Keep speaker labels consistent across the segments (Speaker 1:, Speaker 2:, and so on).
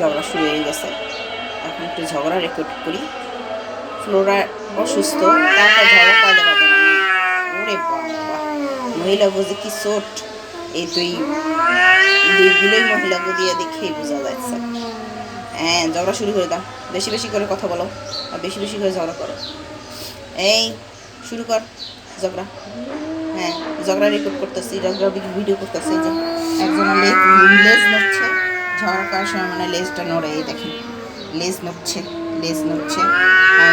Speaker 1: ঝগড়া শুরু হয়ে গেছে। এখন একটু ঝগড়া রেকর্ড করি। ফ্লোরা অসুস্থ ঝগড়া বাবা, মহিলা বুঝে কি চোট? এই দুই দুইগুলোই মহিলাকে দিয়ে দেখেই বোঝা যাচ্ছে। হ্যাঁ ঝগড়া শুরু করে দাও। বেশি বেশি করে কথা বলো আর বেশি বেশি করে ঝগড়া করো। এই, শুরু কর ঝগড়া। হ্যাঁ ঝগড়া রেকর্ড করতেছি, ঝগড়া ভিডিও করতেছি যে একজন লেজ নড়ছে। ঝগড়া করার সময় মানে লেজটা নড়ে, এই দেখেন লেজ নড়ছে লেজ নড়ছে।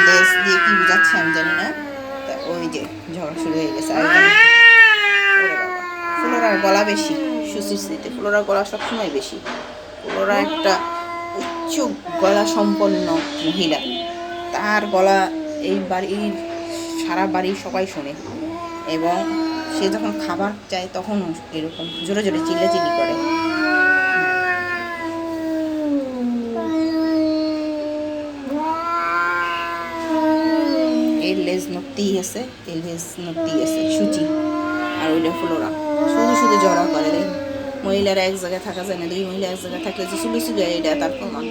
Speaker 1: লেজ দিয়ে কি বোঝাচ্ছে আমি জানি না। তা ওই যে ঝড় শুরু হয়ে গেছে, আর ফ্লোরার গলা বেশি সুশ্রীতে ফ্লোরার গলা সবসময় বেশি। ফ্লোরা একটা উচ্চ গলা সম্পন্ন মহিলা। তার গলা এই বাড়ির, সারা বাড়ির সবাই শোনে। এবং সে যখন খাবার চায়, তখন এরকম জোরে জোরে চিল্লাচিল্লি করে। লেজ নড়তেই আছে এর লেজ নড়তেই আছে সুচি আর ওইটা ফ্লোরা শুধু শুধু জড়া করে দেয় মহিলারা এক জায়গায় থাকা যায় না দুই মহিলা এক জায়গায় থাকলে যে চুলো চুলো এটা তার প্রমাণ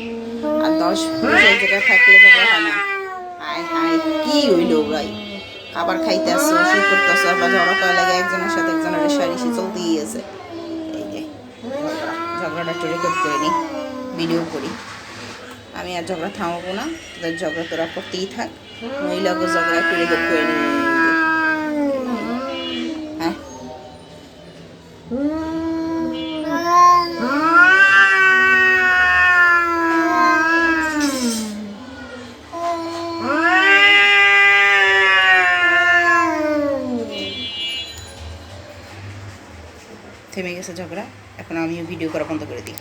Speaker 1: আর দশ পুরুষ এক জায়গায় থাকলে ঝগড়া হয় না হায় হায় কি হইল ভাই খাবার খাইতে আসছো শুরু করতে আসছো আবার ঝগড়া করা লাগে একজনের সাথে একজনের রেশারেশি চলতেই আছে এই যে ঝগড়াটা একটু রেকর্ড করে নিই ভিডিও করি আমি আর ঝগড়া থামাবো না তোদের ঝগড়া তোরা করতেই থাক করে নিই হ্যাঁ? থেমে গেছে ঝগড়া। এখন আমিও ভিডিও করা বন্ধ করে দিই।